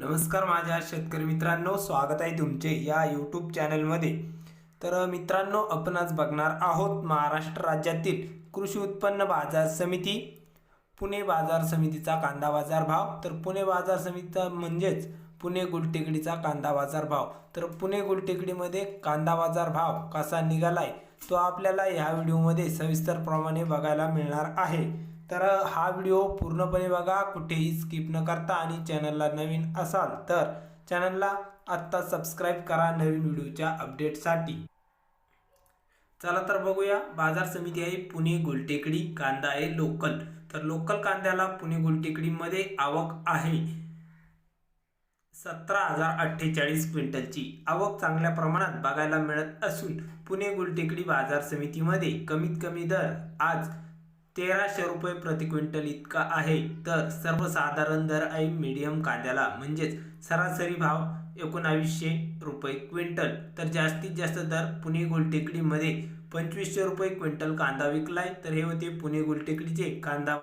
नमस्कार माझ्या शेतकरी मित्रांनो स्वागत आहे तुमचे या यूट्यूब चॅनलमध्ये तर मित्रांनो आपण आज बघणार आहोत महाराष्ट्र राज्यातील कृषी उत्पन्न बाजार समिती पुणे बाजार समितीचा कांदा बाजार भाव. तर पुणे बाजार समितीचा म्हणजेच पुणे गुलटेकडीचा कांदा बाजार भाव. तर पुणे गुलटेकडीमध्ये कांदा बाजार भाव कसा निघाला आहे तो आपल्याला ह्या व्हिडिओमध्ये सविस्तरप्रमाणे बघायला मिळणार आहे. तर हा व्हिडिओ पूर्णपणे बघा कुठेही स्किप न करता आणि चॅनलला नवीन असाल तर चॅनलला आत्ता सबस्क्राईब करा नवीन व्हिडिओच्या अपडेटसाठी चला तर बघूया बाजार समिती आहे पुणे गुलटेकडी कांदा आहे लोकल. तर लोकल कांद्याला पुणे गुलटेकडीमध्ये आवक आहे. सतरा हजार अठ्ठेचाळीस क्विंटलची आवक चांगल्या प्रमाणात बघायला मिळत असून पुणे गुलटेकडी बाजार समितीमध्ये कमीत कमी दर आज तेराशे रुपये प्रति क्विंटल इतका आहे. तर सर्वसाधारण दर आहे मीडियम कांद्याला म्हणजेच सरासरी भाव एकोणावीसशे रुपये क्विंटल. तर जास्तीत जास्त दर पुणे गुलटेकडीमध्ये पंचवीसशे रुपये क्विंटल कांदा विकलाय. तर हे होते पुणे गुलटेकडीचे कांदा